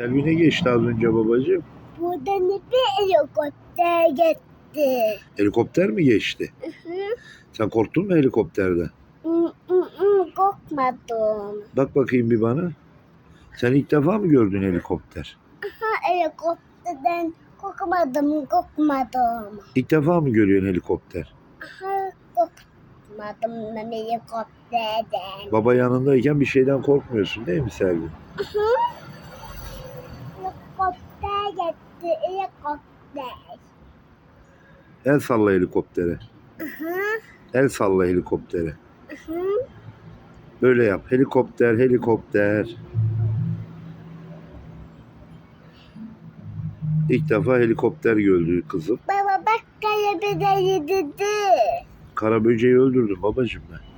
Selvi ne geçti az önce babacığım? Buradan bir helikopter gitti. Helikopter mi geçti? Hı. Sen korktun mu helikopterden? Hı, hı, Korkmadım. Bak bakayım bir bana. Sen ilk defa mı gördün helikopter? Ha helikopterden korkmadım, korkmadım. İlk defa mı görüyorsun helikopter? Ha korkmadım ben helikopterden. Baba yanındayken bir şeyden korkmuyorsun değil mi Selvi? Gitti, helikopter. El salla helikoptere. Hı, El salla helikoptere. hı. Böyle yap. Helikopter, helikopter. İlk defa helikopter gördü kızım. Baba bak kaybeder dedi. Kara böceği öldürdüm babacığım ben.